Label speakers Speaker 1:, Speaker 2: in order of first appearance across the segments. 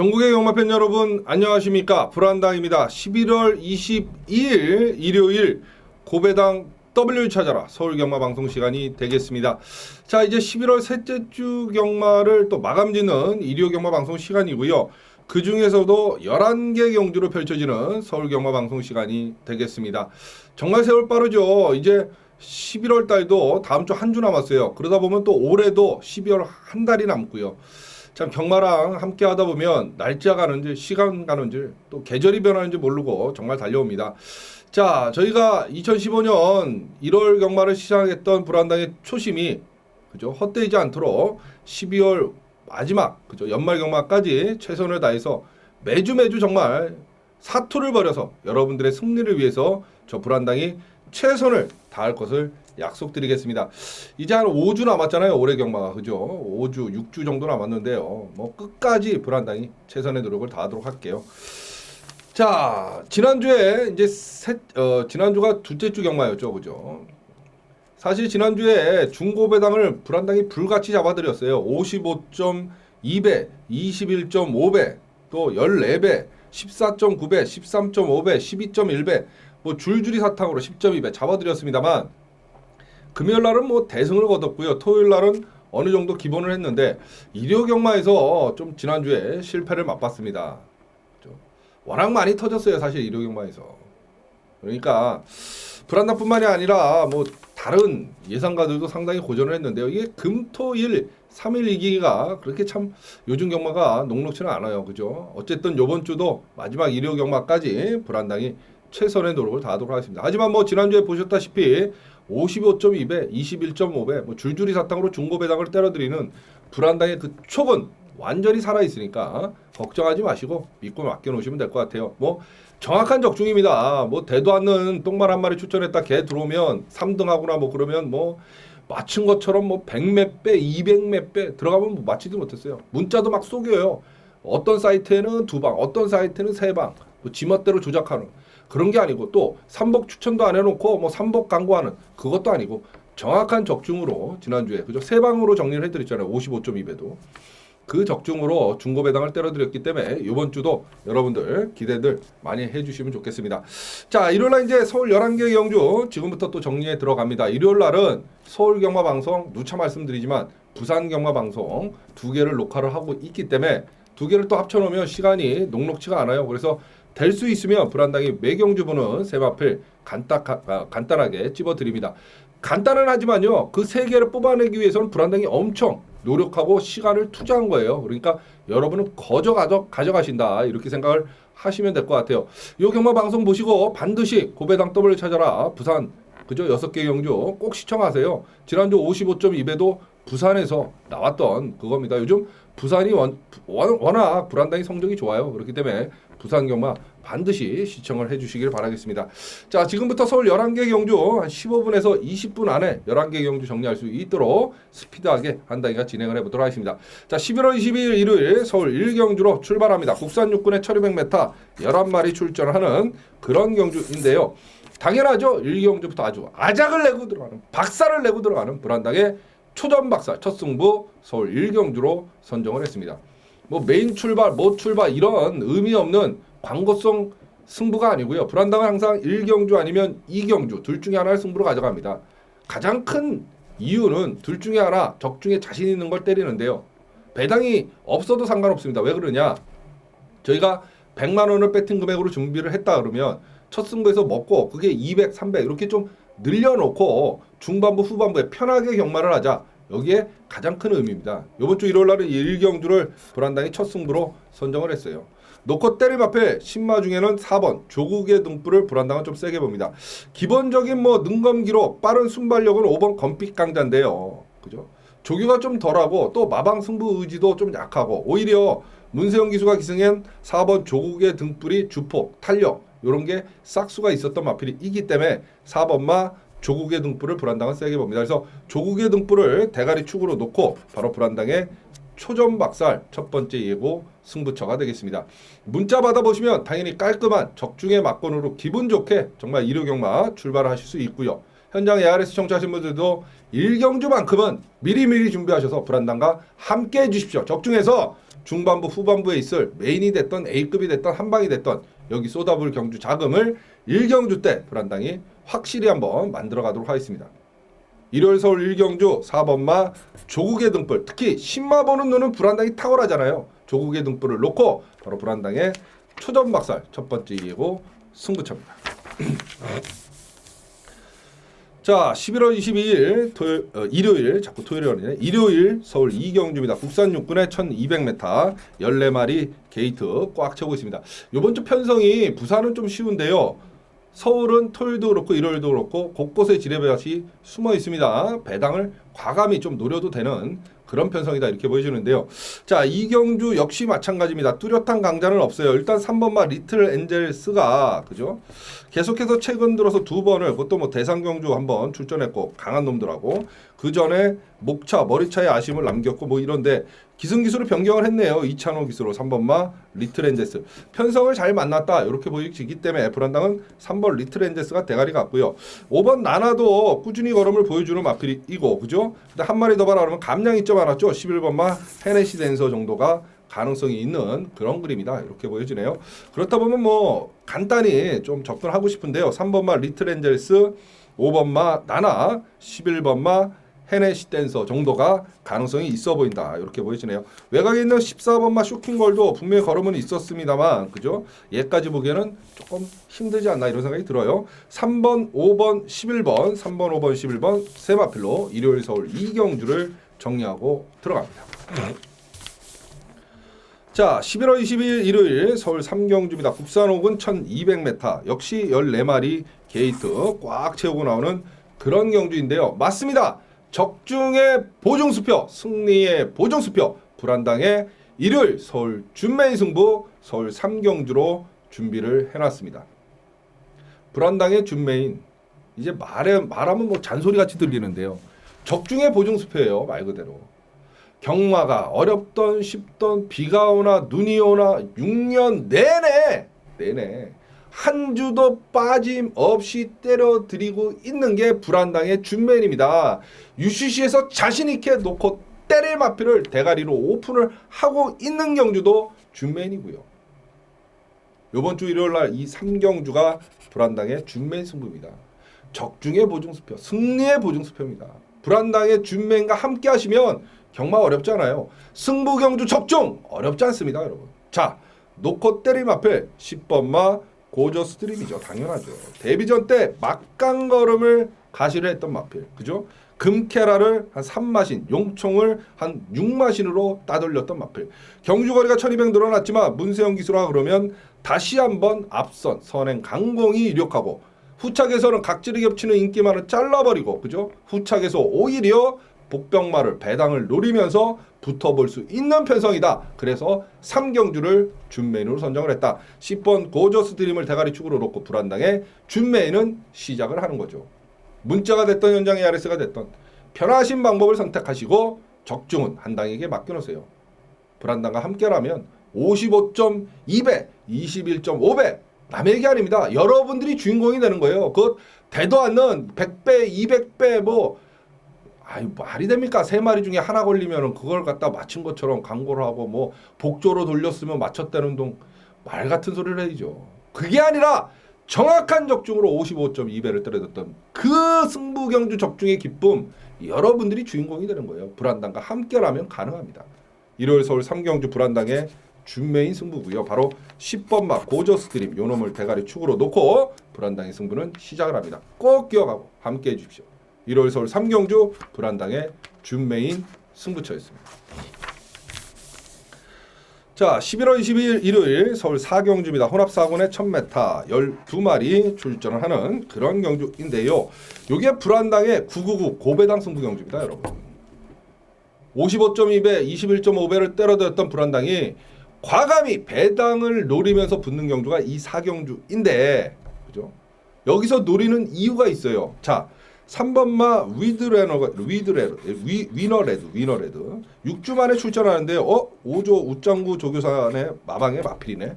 Speaker 1: 전국의 영마팬 여러분 안녕하십니까 불안당입니다. 11월 22일 일요일 고배당 W 찾아라 서울 경마 방송 시간이 되겠습니다. 자 이제 11월 셋째 주 경마를 또 마감짓는 일요 경마 방송 시간이고요. 그 중에서도 11개 경주로 펼쳐지는 서울 경마 방송 시간이 되겠습니다. 정말 세월 빠르죠. 이제 11월 달도 다음 주 한 주 남았어요. 그러다 보면 또 올해도 12월 한 달이 남고요. 참 경마랑 함께 하다 보면 날짜 가는지 시간 가는지 또 계절이 변하는지 모르고 정말 달려옵니다. 자, 저희가 2015년 1월 경마를 시작했던 불안당의 초심이 그죠 헛되지 않도록 12월 마지막 그죠 연말 경마까지 최선을 다해서 매주 매주 정말 사투를 벌여서 여러분들의 승리를 위해서 저 불안당이 최선을 다할 것을 약속드리겠습니다. 이제 한 5주 남았잖아요. 올해 경마가 그죠? 5주, 6주 정도 남았는데요. 뭐 끝까지 불안당이 최선의 노력을 다하도록 할게요. 자, 지난주에 이제 셋, 어, 지난주가 둘째 주 경마였죠. 그죠? 사실 지난주에 중고 배당을 불안당이 불같이 잡아드렸어요. 55.2배, 21.5배, 또 14배, 14.9배, 13.5배, 12.1배, 뭐 줄줄이 사탕으로 10.2배 잡아드렸습니다만 금요일 날은 뭐 대승을 거뒀고요. 토요일 날은 어느 정도 기본을 했는데 일요 경마에서 좀 지난주에 실패를 맛봤습니다. 워낙 많이 터졌어요. 사실 일요 경마에서. 그러니까 불안당뿐만이 아니라 뭐 다른 예상가들도 상당히 고전을 했는데요. 이게 금토일 3일 이기기가 그렇게 참 요즘 경마가 녹록치는 않아요. 그죠? 어쨌든 요번 주도 마지막 일요 경마까지 불안당이 최선의 노력을 다하도록 하겠습니다. 하지만 뭐 지난주에 보셨다시피 55.2배, 21.5배, 뭐 줄줄이 사탕으로 중고 배당을 때려드리는 불안당의 그 촉은 완전히 살아 있으니까 걱정하지 마시고 믿고 맡겨 놓으시면 될 것 같아요. 뭐 정확한 적중입니다. 뭐 대도 않는 똥말 한 마리 추천했다 개 들어오면 3등하거나 뭐 그러면 뭐 맞춘 것처럼 뭐 100몇 배, 200몇 배 들어가면 뭐 맞지도 못했어요. 문자도 막 속여요. 어떤 사이트에는 두 방, 어떤 사이트는 세 방, 뭐 지멋대로 조작하는 그런 게 아니고 또 삼복 추천도 안 해놓고 뭐 삼복 광고하는 그것도 아니고 정확한 적중으로 지난주에 그죠 세 방으로 정리를 해드렸잖아요 55.2배도 그 적중으로 중고 배당을 때려드렸기 때문에 이번 주도 여러분들 기대들 많이 해주시면 좋겠습니다. 자 일요일 날 이제 서울 11개 경주 지금부터 또 정리해 들어갑니다. 일요일 날은 서울 경마 방송 누차 말씀드리지만 부산 경마 방송 두 개를 녹화를 하고 있기 때문에 두 개를 또 합쳐놓으면 시간이 녹록치가 않아요. 그래서 될 수 있으면 불안당이 매경주분은 세마필 간딱, 아, 간단하게 찝어드립니다. 간단은 하지만요. 그 세 개를 뽑아내기 위해서는 불안당이 엄청 노력하고 시간을 투자한 거예요. 그러니까 여러분은 거저 가져, 가져가신다. 이렇게 생각을 하시면 될 것 같아요. 이 경마 방송 보시고 반드시 고배당 더블 찾아라. 부산 그죠? 여섯 개 경주 꼭 시청하세요. 지난주 55.2배도 부산에서 나왔던 그겁니다. 요즘 부산이 원, 원, 워낙 불안당이 성적이 좋아요. 그렇기 때문에 부산 경마 반드시 시청을 해주시길 바라겠습니다. 자, 지금부터 서울 11개 경주 한 15분에서 20분 안에 11개 경주 정리할 수 있도록 스피드하게 한 단위가 진행을 해보도록 하겠습니다. 자, 11월 22일 일요일 서울 1경주로 출발합니다. 국산 육군의 1200m 11마리 출전하는 그런 경주인데요. 당연하죠. 1경주부터 아주 아작을 내고 들어가는 박살을 내고 들어가는 불안당의 초전 박살 첫 승부 서울 1경주로 선정을 했습니다. 뭐 메인 출발, 뭐 출발 이런 의미 없는 광고성 승부가 아니고요. 불안당은 항상 1경주 아니면 2경주 둘 중에 하나를 승부로 가져갑니다. 가장 큰 이유는 둘 중에 하나 적중에 자신 있는 걸 때리는데요. 배당이 없어도 상관없습니다. 왜 그러냐? 저희가 100만 원을 배팅 금액으로 준비를 했다 그러면 첫 승부에서 먹고 그게 200, 300 이렇게 좀 늘려놓고 중반부 후반부에 편하게 경마를 하자. 여기에 가장 큰 의미입니다. 이번 주 일요일 날은 1경주를 불안당이 첫 승부로 선정을 했어요. 놓고 때릴 앞에 신마 중에는 4번 조국의 등불을 불안당은 좀 세게 봅니다. 기본적인 뭐 능검기로 빠른 순발력은 5번 검빛 강자인데요. 그죠? 조교가 좀 덜하고 또 마방 승부 의지도 좀 약하고 오히려 문세영 기수가 기승한 4번 조국의 등불이 주폭 탄력 이런 게 싹수가 있었던 마필이 이기 때문에 4번마 조국의 등불을 불안당은 세게 봅니다. 그래서 조국의 등불을 대가리 축으로 놓고 바로 불안당의 초전 박살 첫 번째 예고 승부처가 되겠습니다. 문자 받아보시면 당연히 깔끔한 적중의 막건으로 기분 좋게 정말 일요경마 출발을 하실 수 있고요. 현장 ARS 청취하신 분들도 일경주만큼은 미리미리 준비하셔서 불안당과 함께 해주십시오. 적중해서 중반부 후반부에 있을 메인이 됐던 A급이 됐던 한방이 됐던 여기 쏟아부을 경주 자금을 1경주 때 불안당이 확실히 한번 만들어 가도록 하겠습니다. 일요일 서울 1경주 4번마 조국의 등불 특히 신마 보는 눈은 불안당이 탁월하잖아요. 조국의 등불을 놓고 바로 불안당의 초전 박살 첫 번째 이기고 승부처입니다. 자, 11월 22일 토요, 어, 일요일 자꾸 토요일이 아니네. 일요일 서울 이경주입니다. 국산 육군의 1200m 14마리 게이트 꽉 채우고 있습니다. 이번 주 편성이 부산은 좀 쉬운데요. 서울은 토요일도 그렇고 일요일도 그렇고 곳곳에 지뢰배앗이 숨어 있습니다. 배당을 과감히 좀 노려도 되는 그런 편성이다 이렇게 보여주는데요. 자 이경주 역시 마찬가지입니다. 뚜렷한 강자는 없어요. 일단 3번마 리틀 엔젤스가 그죠? 계속해서 최근 들어서 두 번을 그것도 뭐 대상 경주 한 번 출전했고 강한 놈들하고 그 전에 목차 머리차에 아쉬움을 남겼고 뭐 이런데 기승기수로 변경을 했네요. 이찬호 기수로 3번마 리틀 엔젤스 편성을 잘 만났다 이렇게 보이기 때문에 애플한당은 3번 리틀 엔젤스가 대가리 같고요. 5번 나나도 꾸준히 걸음을 보여주는 마필이고 그죠? 근데 한 마리 더 봐라 그러면 감량이 좀 많았죠. 11번마 헤네시 댄서 정도가 가능성이 있는 그런 그림이다 이렇게 보여지네요. 그렇다 보면 뭐 간단히 좀 접근하고 싶은데요. 3번마 리틀 엔젤스, 5번마 나나, 11번마 헤네시 댄서 정도가 가능성이 있어 보인다 이렇게 보여지네요. 외곽에 있는 14번마 쇼킹걸도 분명히 걸음은 있었습니다만 그죠? 얘까지 보기에는 조금 힘들지 않나 이런 생각이 들어요. 3번, 5번, 11번, 3번, 5번, 11번 세 마필로 일요일 서울 이경주를 정리하고 들어갑니다. 자, 11월 22일 일요일 서울 삼경주입니다. 국산옥은 1200m. 역시 14마리 게이트 꽉 채우고 나오는 그런 경주인데요. 맞습니다. 적중의 보증수표, 승리의 보증수표, 불안당의 일요일 서울 준메인 승부 서울 삼경주로 준비를 해놨습니다. 불안당의 준메인 이제 말해 말하면 뭐 잔소리 같이 들리는데요. 적중의 보증수표예요 말 그대로. 경마가 어렵던 쉽던 비가 오나 눈이 오나 6년 내내 내내 한 주도 빠짐없이 때려드리고 있는 게 불안당의 준맨입니다. UCC에서 자신 있게 놓고 때릴 마피를 대가리로 오픈을 하고 있는 경주도 준맨이고요. 이번 주 일요일 날 이 3경주가 불안당의 준맨 승부입니다. 적중의 보증수표, 승리의 보증수표입니다. 불안당의 준맨과 함께 하시면 경마 어렵잖아요. 승부 경주 적중 어렵지 않습니다, 여러분. 자, 놓고 때림 앞에 10번마 고저 스트림이죠. 당연하죠. 데뷔전 때 막강 걸음을 가시를 했던 마필. 그죠? 금케라를 한 3마신, 용총을 한 6마신으로 따돌렸던 마필. 경주거리가 1200 늘어났지만 문세영 기수라 그러면 다시 한번 앞선 선행 강공이 유력하고 후착에서는 각질이 겹치는 인기만을 잘라버리고 그죠? 후착에서 오히려 복병마를 배당을 노리면서 붙어볼 수 있는 편성이다. 그래서 3경주를 준메인으로 선정을 했다. 10번 고저스 드림을 대가리 축으로 놓고 불안당에 준메인은 시작을 하는 거죠. 문자가 됐던 현장의 RS가 됐던 편하신 방법을 선택하시고 적중은 한 당에게 맡겨놓으세요. 불안당과 함께라면 55.2배, 21.5배 남의 얘기 아닙니다. 여러분들이 주인공이 되는 거예요. 그 되도 않는 100배, 200배 뭐 아유 말이 됩니까? 세 마리 중에 하나 걸리면은 그걸 갖다 맞춘 것처럼 광고를 하고 뭐 복조로 돌렸으면 맞췄다는 동 말 같은 소리를 해야죠. 그게 아니라 정확한 적중으로 55.2배를 때려줬던 그 승부 경주 적중의 기쁨 여러분들이 주인공이 되는 거예요. 불안당과 함께라면 가능합니다. 일요일 서울 3경주 불안당의 준메인 승부고요. 바로 10번 막 고저 스트림 요 놈을 대가리 축으로 놓고 불안당의 승부는 시작을 합니다. 꼭 기억하고 함께 해주십시오. 일요일 서울 3경주 불안당의 준메인 승부처였습니다. 자, 11월 22일 일요일 서울 4경주입니다. 혼합사군의 1000m 12마리 출전을 하는 그런 경주인데요. 요게 불안당의 999 고배당 승부 경주입니다, 여러분. 55.2배, 21.5배를 때려들었던 불안당이 과감히 배당을 노리면서 붙는 경주가 이 4경주인데 그죠? 여기서 노리는 이유가 있어요. 자, 3번마 위드레너 위드레 위 위너레드 위너레드 6주 만에 출전하는데 어 5조 우짱구 조교산의 마방의 마필이네.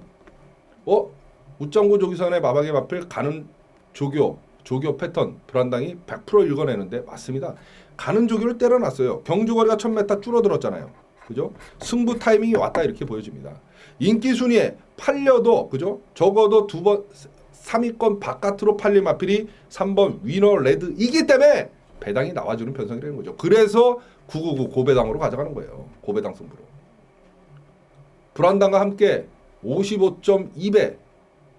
Speaker 1: 어 우짱구 조교산의 마방의 마필 가는 조교 조교 패턴 불안당이 100% 읽어내는데 맞습니다. 가는 조교를 때려놨어요. 경주거리가 1000m 줄어들었잖아요. 그죠? 승부 타이밍이 왔다 이렇게 보여집니다. 인기 순위에 팔려도 그죠? 적어도 두 번 3위권 바깥으로 팔릴 마필이 3번 위너 레드이기 때문에 배당이 나와주는 편성이라는 거죠. 그래서 999 고배당으로 가져가는 거예요. 고배당 승부로. 불안당과 함께 55.2배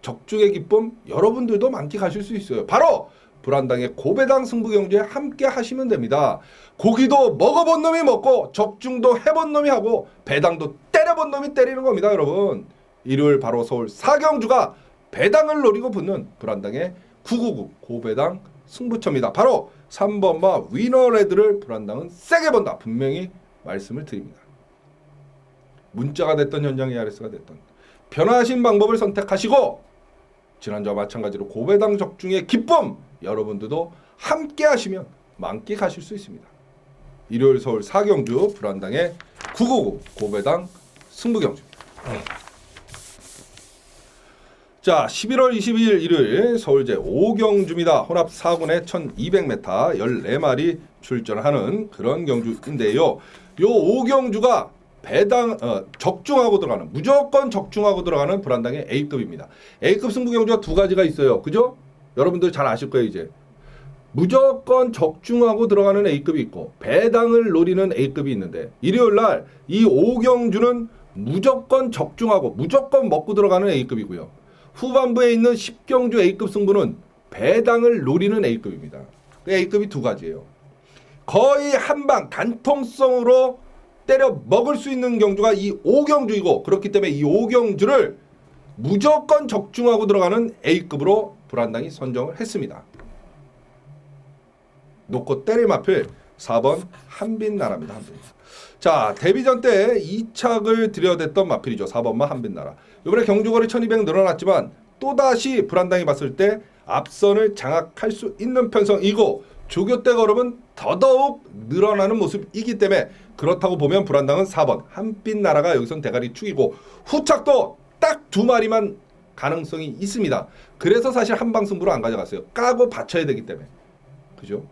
Speaker 1: 적중의 기쁨 여러분들도 만끽하실 수 있어요. 바로 불안당의 고배당 승부 경주에 함께 하시면 됩니다. 고기도 먹어본 놈이 먹고 적중도 해본 놈이 하고 배당도 때려본 놈이 때리는 겁니다, 여러분. 일요일 바로 서울 사경주가 배당을 노리고 붙는 불안당의 999 고배당 승부처입니다. 바로 3번마 위너레드를 불안당은 세게 본다. 분명히 말씀을 드립니다. 문자가 됐던 현장 ARS가 됐던 변화하신 방법을 선택하시고 지난주와 마찬가지로 고배당 적중의 기쁨 여러분들도 함께 하시면 만끽하실 수 있습니다. 일요일 서울 사경주 불안당의 999 고배당 승부경주입니다. 자, 11월 22일 일요일 서울제 5경주입니다. 혼합 4군에 1200m 14마리 출전하는 그런 경주인데요. 요 5경주가 배당 어, 적중하고 들어가는 무조건 적중하고 들어가는 불안당의 A급입니다. A급 승부 경주가 두 가지가 있어요. 그죠? 여러분들 잘 아실 거예요, 이제. 무조건 적중하고 들어가는 A급이 있고 배당을 노리는 A급이 있는데 일요일 날이 5경주는 무조건 적중하고 무조건 먹고 들어가는 A급이고요. 후반부에 있는 10경주 A급 승부는 배당을 노리는 A급입니다. 그 A급이 두 가지예요. 거의 한방 간통성으로 때려 먹을 수 있는 경주가 이 5경주이고 그렇기 때문에 이 5경주를 무조건 적중하고 들어가는 A급으로 불안당이 선정을 했습니다. 놓고 때릴 마필 4번 한빛나라입니다. 한빛. 자 데뷔전 때 2착을 들여댔던 마필이죠. 4번만 한빛나라. 이번에 경주거리 1200 늘어났지만 또다시 불안당이 봤을 때 앞선을 장악할 수 있는 편성이고 조교대 걸음은 더더욱 늘어나는 모습이기 때문에 그렇다고 보면 불안당은 4번 한빛 나라가 여기선 대가리 축이고 후착도 딱 두 마리만 가능성이 있습니다. 그래서 사실 한방승부로 안 가져갔어요. 까고 받쳐야 되기 때문에. 그죠?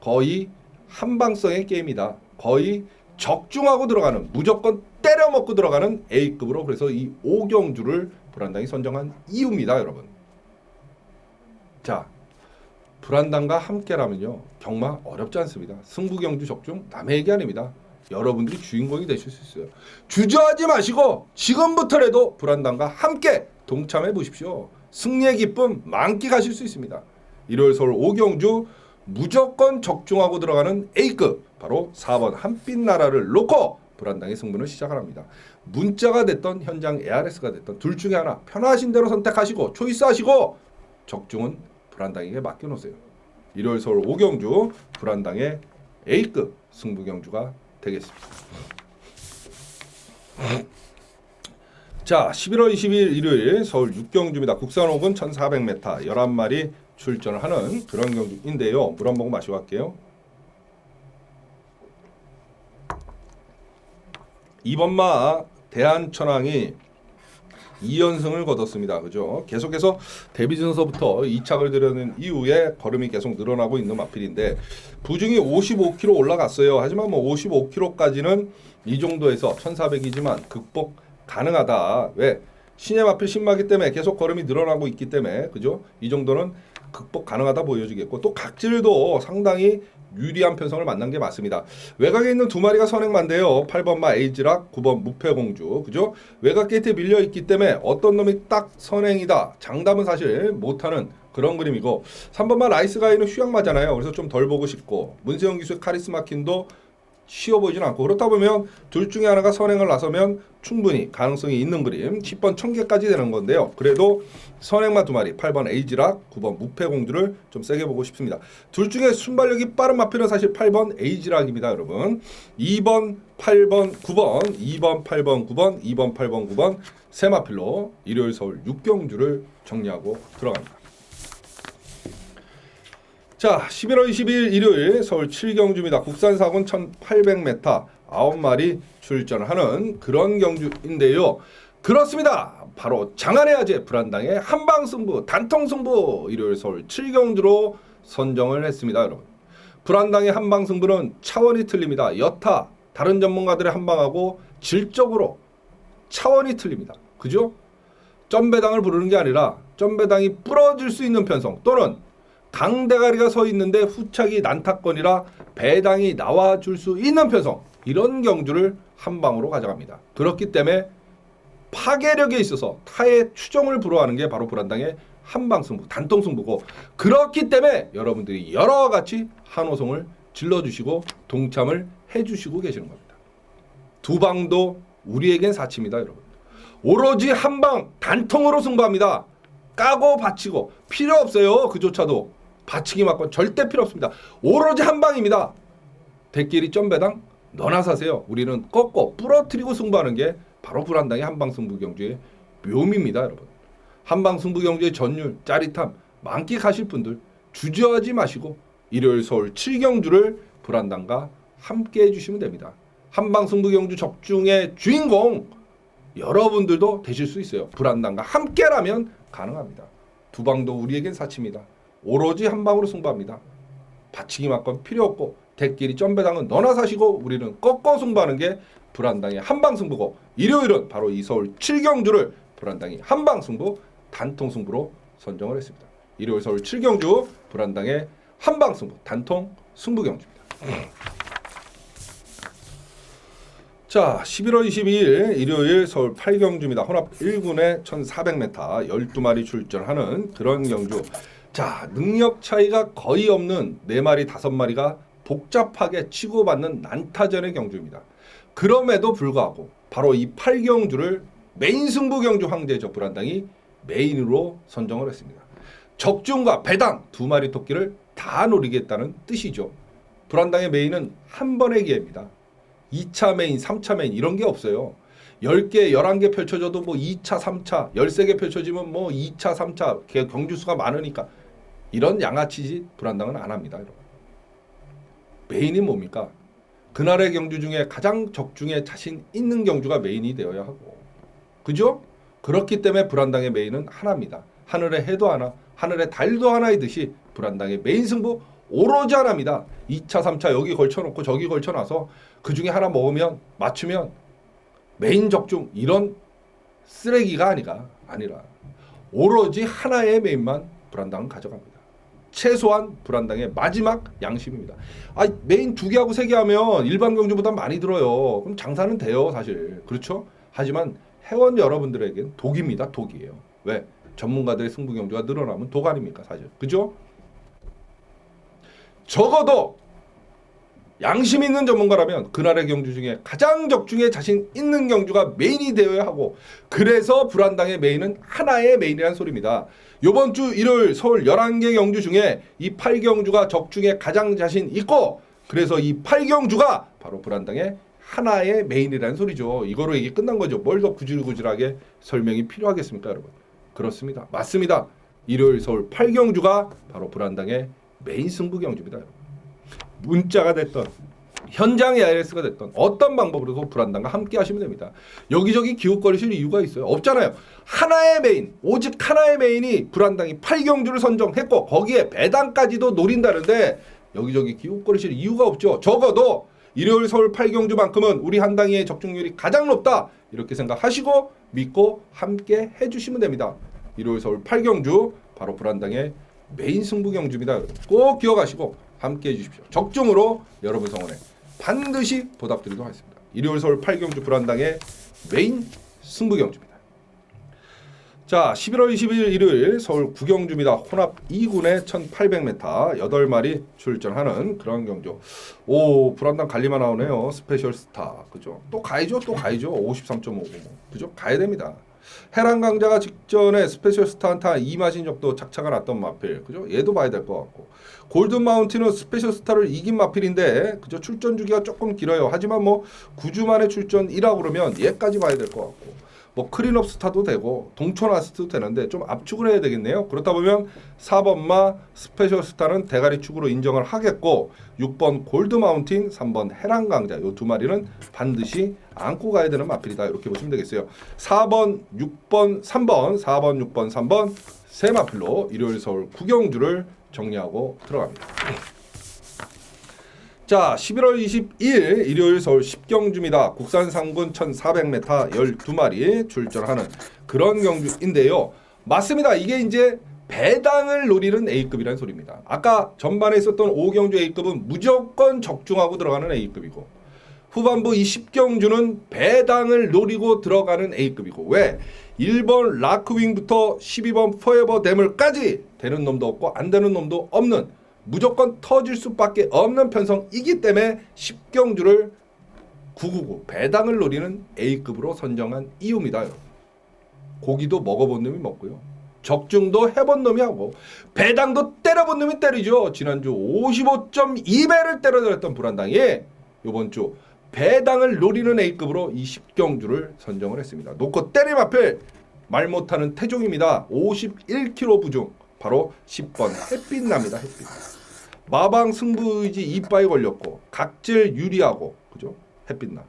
Speaker 1: 거의 한방성의 게임이다. 거의 적중하고 들어가는 무조건 때려 먹고 들어가는 A급으로 그래서 이 오경주를 불안당이 선정한 이유입니다, 여러분. 자, 불안당과 함께라면요 정말 어렵지 않습니다. 승부경주 적중 남의 얘기 아닙니다. 여러분들이 주인공이 되실 수 있어요. 주저하지 마시고 지금부터라도 불안당과 함께 동참해 보십시오. 승리의 기쁨 만끽하실 수 있습니다. 일요일 서울 오경주 무조건 적중하고 들어가는 A급 바로 4번 한빛나라를 놓고 불안당의 승부는 시작을 합니다. 문자가 됐던 현장 ARS가 됐던 둘 중에 하나 편하신 대로 선택하시고 초이스하시고 적중은 불안당에게 맡겨놓으세요. 일요일 서울 오경주 불안당의 A급 승부 경주가 되겠습니다. 자, 11월 20일 일요일 서울 6경주입니다. 국산 혹은 1400m 11마리 출전을 하는 그런 경주인데요. 물 한 모금 마시고 갈게요. 이번마 대한천왕이 2연승을 거뒀습니다. 그죠? 계속해서 데뷔전서부터 2착을 들여는 이후에 걸음이 계속 늘어나고 있는 마필인데 부중이 55kg 올라갔어요. 하지만 뭐 55kg까지는 이 정도에서 1400이지만 극복 가능하다. 왜? 신의 마필 신마기 때문에 계속 걸음이 늘어나고 있기 때문에 그죠? 이 정도는 극복 가능하다 보여지겠고 또 각질도 상당히 유리한 편성을 만난 게 맞습니다. 외곽에 있는 두 마리가 선행만데요. 8번마 에이지락, 9번 무패공주. 그죠? 외곽 게이트에 밀려 있기 때문에 어떤 놈이 딱 선행이다. 장담은 사실 못하는 그런 그림이고 3번마 라이스가이는 휴양마잖아요. 그래서 좀 덜 보고 싶고 문세영 기수의 카리스마 킨도 쉬워 보이진 않고 그렇다 보면 둘 중에 하나가 선행을 나서면 충분히 가능성이 있는 그림 10번 천개까지 되는 건데요. 그래도 선행만 두 마리 8번 에이지락 9번 무패공주를 좀 세게 보고 싶습니다. 둘 중에 순발력이 빠른 마필은 사실 8번 에이지락입니다 여러분. 2번 8번 9번 2번 8번 9번 2번 8번 9번 세 마필로 일요일 서울 6경주를 정리하고 들어갑니다 자, 11월 22일 일요일 서울 7경주입니다. 국산 사군 1800m 9마리 출전하는 그런 경주인데요. 그렇습니다. 바로 장안의 아재 불안당의 한방 승부, 단통 승부 일요일 서울 7경주로 선정을 했습니다, 여러분. 불안당의 한방 승부는 차원이 틀립니다. 여타 다른 전문가들의 한방하고 질적으로 차원이 틀립니다. 그죠? 점배당을 부르는 게 아니라 점배당이 부러질 수 있는 편성 또는 강대가리가 서 있는데 후착이 난타권이라 배당이 나와줄 수 있는 편성 이런 경주를 한 방으로 가져갑니다. 그렇기 때문에 파괴력에 있어서 타의 추정을 불허하는 게 바로 불안당의 한방 승부, 단통 승부고 그렇기 때문에 여러분들이 여러 가지 한호성을 질러주시고 동참을 해주시고 계시는 겁니다. 두 방도 우리에겐 사치입니다, 여러분. 오로지 한 방 단통으로 승부합니다. 까고 받치고 필요 없어요. 그조차도 받치기 맞고 절대 필요 없습니다. 오로지 한 방입니다. 대끼리 점배당 너나 사세요. 우리는 꺾고 부러뜨리고 승부하는 게 바로 불안당의 한방 승부 경주의 묘미입니다, 여러분. 한방 승부 경주의 전율, 짜릿함 만끽하실 분들 주저하지 마시고 일요일 서울 7경주를 불안당과 함께 해주시면 됩니다. 한방 승부 경주 적중의 주인공 여러분들도 되실 수 있어요. 불안당과 함께라면 가능합니다. 두 방도 우리에겐 사치입니다. 오로지 한 방으로 승부합니다. 받치기 맞건 필요 없고 대끼리 점배당은 너나 사시고 우리는 꺾어 승부하는 게 불안당의 한방 승부고 일요일은 바로 이 서울 7경주를 불안당이 한방 승부 단통 승부로 선정을 했습니다. 일요일 서울 7경주 불안당의 한방 승부 단통 승부 경주입니다. 자, 11월 22일 일요일 서울 8경주입니다. 혼합 1군에 1,400m 12마리 출전하는 그런 경주. 자, 능력 차이가 거의 없는 4마리, 5마리가 복잡하게 치고받는 난타전의 경주입니다. 그럼에도 불구하고 바로 이 8경주를 메인 승부 경주 황제적 불안당이 메인으로 선정을 했습니다. 적중과 배당 두 마리 토끼를 다 노리겠다는 뜻이죠. 불안당의 메인은 한 번의 기회입니다. 2차 메인, 3차 메인 이런 게 없어요. 10개, 11개 펼쳐져도 뭐 2차, 3차, 13개 펼쳐지면 뭐 2차, 3차 개- 경주 수가 많으니까 이런 양아치짓 불안당은 안 합니다. 메인이 뭡니까? 그날의 경주 중에 가장 적중에 자신 있는 경주가 메인이 되어야 하고 그죠? 그렇기 때문에 불안당의 메인은 하나입니다. 하늘의 해도 하나, 하늘의 달도 하나이듯이 불안당의 메인 승부 오로지 하나입니다. 2차, 3차 여기 걸쳐놓고 저기 걸쳐놔서 그 중에 하나 먹으면 맞추면 메인 적중 이런 쓰레기가 아니라 아니라 오로지 하나의 메인만 불안당은 가져갑니다. 최소한 불안당의 마지막 양심입니다. 아 메인 두 개하고 세 개 하면 일반 경주보다 많이 들어요. 그럼 장사는 돼요 사실 그렇죠? 하지만 회원 여러분들에겐 독입니다 독이에요. 왜? 전문가들의 승부 경주가 늘어나면 독 아닙니까 사실 그죠? 적어도 양심 있는 전문가라면 그날의 경주 중에 가장 적중에 자신 있는 경주가 메인이 되어야 하고 그래서 불안당의 메인은 하나의 메인이라는 소리입니다. 요번 주 일요일 서울 11개 경주 중에 이 8경주가 적중에 가장 자신 있고 그래서 이 8경주가 바로 불안당의 하나의 메인이라는 소리죠. 이거로 얘기 끝난 거죠. 뭘 더 구질구질하게 설명이 필요하겠습니까, 여러분? 그렇습니다. 맞습니다. 일요일 서울 8경주가 바로 불안당의 메인 승부 경주입니다. 여러분. 문자가 됐던 현장 ARS가 됐던 어떤 방법으로 도 불안당과 함께 하시면 됩니다. 여기저기 기웃거리실 이유가 있어요. 없잖아요. 하나의 메인, 오직 하나의 메인이 불안당이 8경주를 선정했고 거기에 배당까지도 노린다는데 여기저기 기웃거리실 이유가 없죠. 적어도 일요일 서울 8경주만큼은 우리 한당의 적중률이 가장 높다. 이렇게 생각하시고 믿고 함께 해주시면 됩니다. 일요일 서울 8경주 바로 불안당의 메인 승부 경주입니다. 꼭 기억하시고 함께 해주십시오. 적중으로 여러분 성원에 반드시 보답드리도록 하겠습니다. 일요일 서울 8경주 불안당의 메인 승부 경주입니다. 자, 11월 20일 일요일 서울 구경주입니다. 혼합 2군에 1800m 8마리 출전하는 그런 경주. 오, 불안당 갈리만 나오네요. 스페셜 스타. 그죠? 또 가야죠. 또 가야죠. 53.59. 그죠? 가야 됩니다. 해랑 강자가 직전에 스페셜 스타한테 한 2마신 정도 착착가 났던 마필. 그죠? 얘도 봐야 될 것 같고. 골든 마운틴은 스페셜 스타를 이긴 마필인데 그죠? 출전 주기가 조금 길어요. 하지만 뭐 9주 만에 출전이라 그러면 얘까지 봐야 될 것 같고. 뭐 크린업 스타도 되고 동촌 아스트도 되는데 좀 압축을 해야 되겠네요. 그렇다 보면 4번마 스페셜 스타는 대가리 축으로 인정을 하겠고 6번 골드 마운틴, 3번 해랑 강자 요 두 마리는 반드시 안고 가야 되는 마필이다. 이렇게 보시면 되겠어요. 4번, 6번, 3번, 4번, 6번, 3번 세 마필로 일요일 서울 구경주를 정리하고 들어갑니다. 자, 11월 22일 일요일 서울 10경주입니다. 국산 상군 1400m 12마리 출전하는 그런 경주인데요. 맞습니다. 이게 이제 배당을 노리는 A급이라는 소리입니다. 아까 전반에 있었던 5경주 A급은 무조건 적중하고 들어가는 A급이고 후반부 이 10경주는 배당을 노리고 들어가는 A급이고 왜? 1번 라크윙부터 12번 포에버 데물까지 되는 놈도 없고 안 되는 놈도 없는 무조건 터질 수밖에 없는 편성이기 때문에 10경주를 999 배당을 노리는 A급으로 선정한 이유입니다. 고기도 먹어본 놈이 먹고요. 적중도 해본 놈이 하고 배당도 때려본 놈이 때리죠. 지난주 55.2배를 때려들었던 불안당이 이번 주 배당을 노리는 A급으로 이 10경주를 선정을 했습니다. 놓고 앞에 말 못하는 태종입니다. 51kg 부중 바로 10번 햇빛납니다. 햇빛. 마방 승부의지 이빠이 걸렸고 각질 유리하고 그죠? 햇빛나.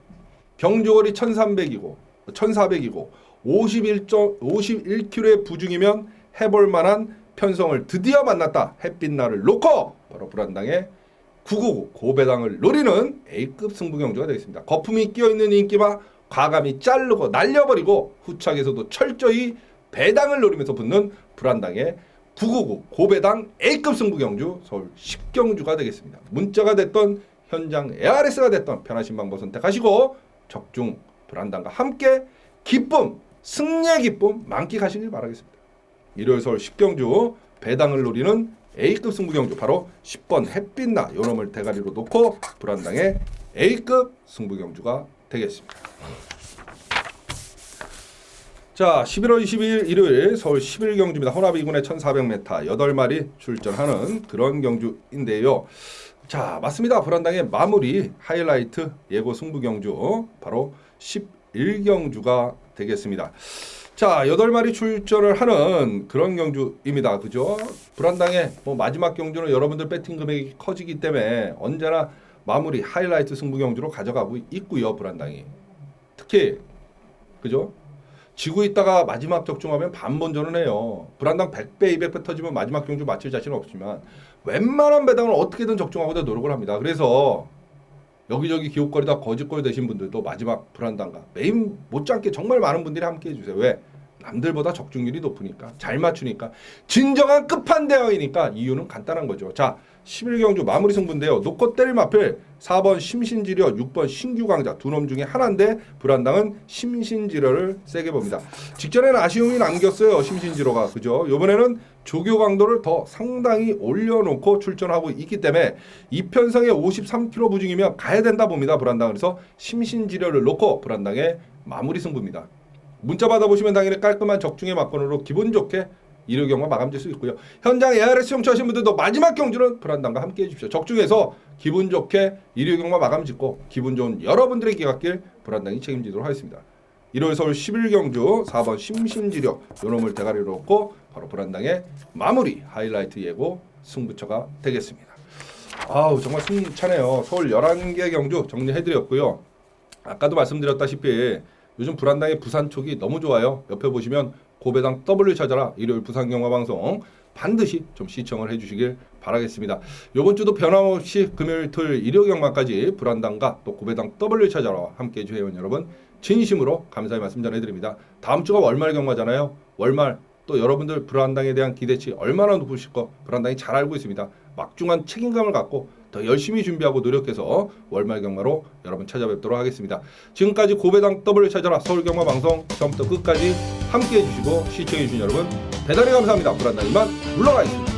Speaker 1: 경조거리 1300이고 1400이고 51점 51kg의 부중이면 해볼 만한 편성을 드디어 만났다. 햇빛날을 놓고 바로 불안당의 999 고배당을 노리는 A급 승부 경주가 되겠습니다. 거품이 끼어 있는 인기와 과감히 자르고 날려버리고 후착에서도 철저히 배당을 노리면서 붙는 불안당의 999 고배당 A급 승부 경주 서울 10경주가 되겠습니다. 문자가 됐던 현장 ARS가 됐던 편하신 방법 선택하시고 적중 불안당과 함께 기쁨 승리의 기쁨 만끽하시길 바라겠습니다. 일요일 서울 10경주 배당을 노리는 A급 승부 경주 바로 10번 햇빛나 요놈을 대가리로 놓고 불안당의 A급 승부 경주가 되겠습니다. 자, 11월 22일 일요일 서울 11 경주입니다. 혼합이군의 1400m 8마리 출전하는 그런 경주인데요. 자, 맞습니다. 불안당의 마무리 하이라이트 예고 승부 경주 바로 11경주가 되겠습니다. 자, 8마리 출전을 하는 그런 경주입니다. 그죠? 불안당의 뭐 마지막 경주는 여러분들 배팅 금액이 커지기 때문에 언제나 마무리 하이라이트 승부 경주로 가져가고 있고요. 불안당이. 특히 그죠? 지고 있다가 마지막 적중하면 반번전은 해요. 불안당 100배, 200배 터지면 마지막 경주 맞출 자신은 없지만 웬만한 배당을 어떻게든 적중하고자 노력을 합니다. 그래서 여기저기 기웃거리다 거짓골 되신 분들도 마지막 불안당과 메인 못지않게 정말 많은 분들이 함께 해주세요. 왜? 남들보다 적중률이 높으니까 잘 맞추니까 진정한 끝판대왕이니까 이유는 간단한 거죠. 자 11경주 마무리 승부인데요. 놓고 때릴 마필 4번 심신지려 6번 신규강자 두 놈 중에 하나인데 불안당은 심신지려를 세게 봅니다. 직전에는 아쉬움이 남겼어요. 심신지려가 그죠? 이번에는 조교 강도를 더 상당히 올려놓고 출전하고 있기 때문에 이편성의 53kg 부중이면 가야 된다 봅니다. 불안당 그래서 심신지려를 놓고 불안당의 마무리 승부입니다. 문자 받아보시면 당연히 깔끔한 적중의 막건으로 기분 좋게 일요 경마 마감될 수 있고요. 현장 ARS 청취하신 분들도 마지막 경주는 불안당과 함께 해주십시오. 적중해서 기분 좋게 일요 경마 마감 짓고 기분 좋은 여러분들의 기각길 불안당이 책임지도록 하겠습니다. 일요일 서울 11 경주 4번 심심지력 요놈을 대가리로 놓고 바로 불안당의 마무리 하이라이트 예고 승부처가 되겠습니다. 아우 정말 승차네요. 서울 11개 경주 정리해드렸고요. 아까도 말씀드렸다시피 요즘 불안당의 부산 촉이 너무 좋아요. 옆에 보시면 고배당 W 찾아라 일요일 부산 경마 방송 반드시 좀 시청을 해주시길 바라겠습니다. 이번 주도 변함없이 금요일, 토요일, 일요 경마까지 불안당과 또 고배당 W 찾아라 함께 해주세요 여러분 진심으로 감사의 말씀 전해드립니다. 다음 주가 월말 경마잖아요. 월말 또 여러분들 불안당에 대한 기대치 얼마나 높으실 거 불안당이 잘 알고 있습니다. 막중한 책임감을 갖고 더 열심히 준비하고 노력해서 월말 경마로 여러분 찾아뵙도록 하겠습니다. 지금까지 고배당 W 찾아라 서울 경마 방송 처음부터 끝까지 함께 해 주시고 시청해 주신 여러분 대단히 감사합니다. 불안당이만 물러가 있습니다.